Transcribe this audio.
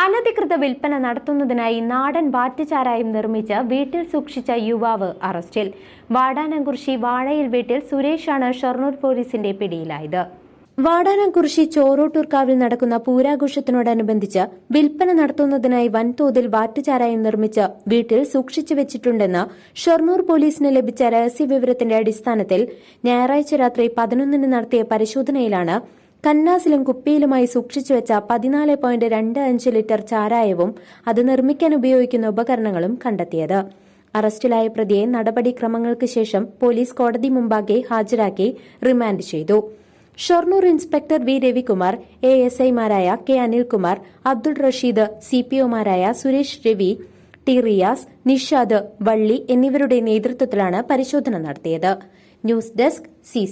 അനധികൃത വിൽപ്പന നടത്തുന്നതിനായി നാടൻ വാറ്റുചാരായം നിർമ്മിച്ച് വീട്ടിൽ സൂക്ഷിച്ച യുവാവ് അറസ്റ്റിൽ. വാടാനംകുറിശി വാഴയിൽ വീട്ടിൽ സുരേഷാണ് ഷൊർണൂർ പോലീസിന്റെ പിടിയിലായത്. വാടാനംകുറിശി ചോറോട്ടൂർക്കാവിൽ നടക്കുന്ന പൂരാഘോഷത്തിനോടനുബന്ധിച്ച് വിൽപ്പന നടത്തുന്നതിനായി വൻതോതിൽ വാറ്റുചാരായം നിർമ്മിച്ച് വീട്ടിൽ സൂക്ഷിച്ചു വെച്ചിട്ടുണ്ടെന്ന് ഷൊർണൂർ പോലീസിന് ലഭിച്ച രഹസ്യവിവരത്തിന്റെ അടിസ്ഥാനത്തിൽ ഞായറാഴ്ച രാത്രി പതിനൊന്നിന് നടത്തിയ പരിശോധനയിലാണ് കന്നാസിലും കുപ്പിയിലുമായി സൂക്ഷിച്ചു വെച്ച പതിനാല് പോയിന്റ് രണ്ട് അഞ്ച് ലിറ്റർ ചാരായവും അത് നിർമ്മിക്കാൻ ഉപയോഗിക്കുന്ന ഉപകരണങ്ങളും കണ്ടെത്തിയത്. അറസ്റ്റിലായ പ്രതിയെ നടപടിക്രമങ്ങൾക്ക് ശേഷം പോലീസ് കോടതി മുമ്പാകെ ഹാജരാക്കി റിമാൻഡ് ചെയ്തു. Shoranur inspector V Ravikumar A S ഐമാരായ K Anilkumar Abdul Rasheed C P ഒമാരായ Suresh Ravi T Riyas Nishad Valli എന്നിവരുടെ നേതൃത്വത്തിലാണ് പരിശോധന നടത്തിയത്. News desk C